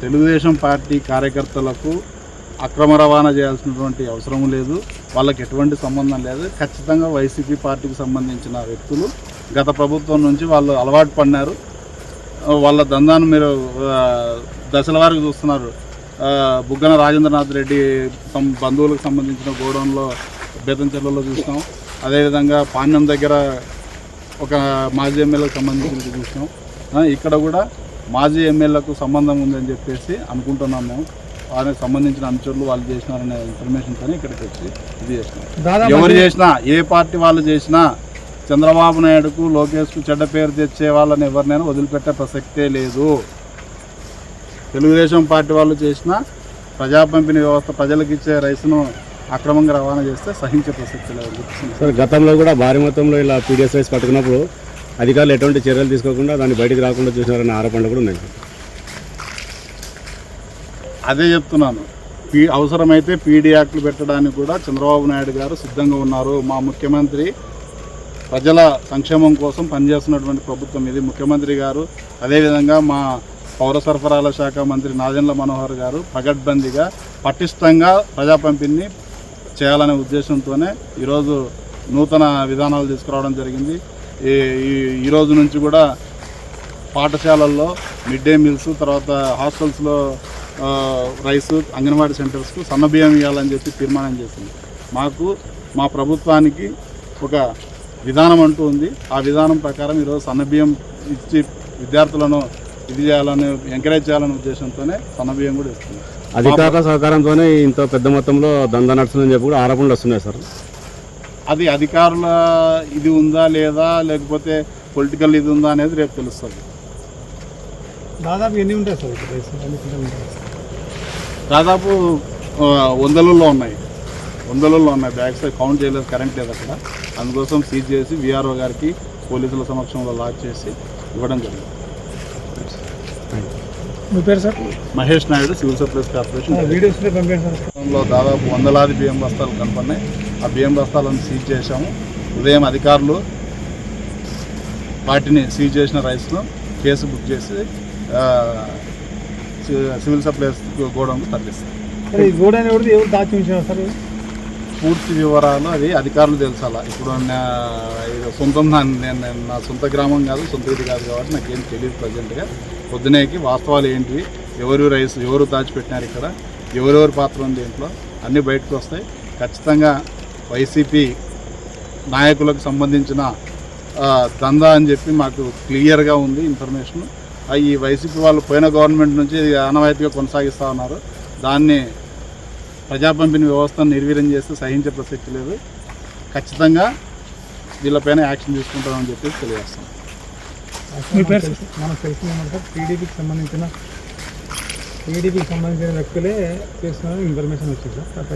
Telugu Desam party కార్యకర్తలకు అక్రమ రవాణా చేయాల్సినటువంటి అవసరం లేదు. వాళ్ళకి ఎటువంటి సంబంధం లేదు. ఖచ్చితంగా వైసీపీ పార్టీకి సంబంధించిన వ్యక్తులు గత ప్రభుత్వం నుంచి వాళ్ళు అలవాటు పడినారు. వాళ్ళ దందాన్ని మీరు దశల వారికి చూస్తున్నారు. బుగ్గన రాజేంద్రనాథ్ రెడ్డి తమ బంధువులకు సంబంధించిన గోడౌన్లో బేతంచెర్లలో చూసినాం. అదేవిధంగా పాణ్యం దగ్గర ఒక మాజీ ఎమ్మెల్యేకి సంబంధించినది చూసినాం. ఇక్కడ కూడా మాజీ ఎమ్మెల్యేలకు సంబంధం ఉందని చెప్పేసి అనుకుంటున్నాం మేము. వాళ్ళకి సంబంధించిన అనుచరులు వాళ్ళు చేసినారనే ఇన్ఫర్మేషన్తో ఇక్కడికి వచ్చి ఇది చేసినాం దాదాపు ఎవరు చేసినా ఏ పార్టీ వాళ్ళు చేసినా చంద్రబాబు నాయుడుకు లోకేష్కు చెడ్డ పేరు తెచ్చే వాళ్ళని ఎవరినైనా వదిలిపెట్టే ప్రసక్తే లేదు. తెలుగుదేశం పార్టీ వాళ్ళు చేసినా ప్రజా పంపిణీ వ్యవస్థ ప్రజలకు ఇచ్చే రైస్ను అక్రమంగా రవాణా చేస్తే సహించే ప్రసక్తి లేదు సార్ గతంలో కూడా భారీ మొత్తంలో ఇలా పీడిఎస్ రైస్ పట్టుకున్నప్పుడు అధికారులు ఎటువంటి చర్యలు తీసుకోకుండా దాన్ని బయటికి రాకుండా చూసినారనే ఆరోపణలు కూడా ఉన్నాయి. అదే చెప్తున్నాను. పీ అవసరమైతే పీడీ యాక్ట్లు పెట్టడానికి కూడా చంద్రబాబు నాయుడు గారు సిద్ధంగా ఉన్నారు. మా ముఖ్యమంత్రి ప్రజల సంక్షేమం కోసం పనిచేస్తున్నటువంటి ప్రభుత్వం ఇది. ముఖ్యమంత్రి గారు అదేవిధంగా మా పౌర సరఫరాల శాఖ మంత్రి నాదెండ్ల మనోహర్ గారు పగడ్బందీగా పటిష్టంగా ప్రజా పంపిణీ చేయాలనే ఉద్దేశంతోనే ఈరోజు నూతన విధానాలు తీసుకురావడం జరిగింది. ఈ రోజు నుంచి కూడా పాఠశాలల్లో మిడ్ డే మీల్స్ తర్వాత హాస్టల్స్లో రైస్ అంగన్వాడీ సెంటర్స్కు సన్నబియ్యం ఇవ్వాలని చెప్పి తీర్మానం చేసింది. మాకు మా ప్రభుత్వానికి ఒక విధానం అంటూ ఉంది. ఆ విధానం ప్రకారం ఈరోజు సన్నబియ్యం ఇచ్చి విద్యార్థులను ఇది చేయాలని ఎంకరేజ్ చేయాలనే ఉద్దేశంతోనే సన్నబియ్యం కూడా ఇస్తుంది అధికారుల సహకారంతోనే ఇంత పెద్ద మొత్తంలో దందా నడుస్తుందని చెప్పి కూడా ఆరోపణలు వస్తున్నాయి సార్. అది అధికారుల ఇది ఉందా లేదా లేకపోతే పొలిటికల్ ఇది ఉందా అనేది రేపు తెలుస్తుంది. దాదాపు ఎన్ని ఉంటాయి సార్ దాదాపు వందలలో ఉన్నాయి. వందలలో ఉన్నాయి. బ్యాగ్స్ కౌంట్ చేయలేదు కరెంట్ లేదు అక్కడ. అందుకోసం సీజ్ చేసి విఆర్ఓ గారికి పోలీసుల సమక్షంలో లాక్ చేసి ఇవ్వడం జరిగింది. మీ పేరు sir? Mahesh Naidu civil supplies corporation videos పంపించండి సార్. రాష్ట్రంలో దాదాపు వందలాది బియ్యం బస్తాలు కనపడినాయి. ఆ బియ్యం బస్తాలను సీజ్ చేశాము. ఉదయం అధికారులు వాటిని సీజ్ చేసిన రైస్ను కేసు బుక్ చేసి సివిల్ సప్లైస్ గోడౌన్కు తరలిస్తారు. పూర్తి వివరాలు అది అధికారులు తెలుసాలా? ఇప్పుడు సొంతం నేను నా సొంత గ్రామం కాదు సొంత ఇది కాదు కాబట్టి నాకేం తెలియదు ప్రజెంట్గా. పొద్దునేకి వాస్తవాలు ఏంటివి? ఎవరు రైస్ ఎవరు దాచిపెట్టినారు ఇక్కడ? ఎవరెవరి పాత్ర ఉంది దీంట్లో అన్నీ బయటకు వస్తాయి. ఖచ్చితంగా వైసీపీ నాయకులకు సంబంధించిన దందా అని చెప్పి మాకు క్లియర్గా ఉంది ఇన్ఫర్మేషన్. ఈ వైసీపీ వాళ్ళు పోయిన గవర్నమెంట్ నుంచి ఇది ఆనవాయితీగా కొనసాగిస్తూ ఉన్నారు. దాన్ని ప్రజా పంపిణీ వ్యవస్థను నిర్వీర్యం చేస్తే సహించే ప్రసక్తి లేదు. ఖచ్చితంగా వీళ్ళపైన యాక్షన్ తీసుకుంటామని చెప్పేసి తెలియజేస్తాం మనకు టీడీపీకి సంబంధించిన టీడీపీకి సంబంధించిన వ్యక్తులే చేస్తున్న ఇన్ఫర్మేషన్ వచ్చింది సార్.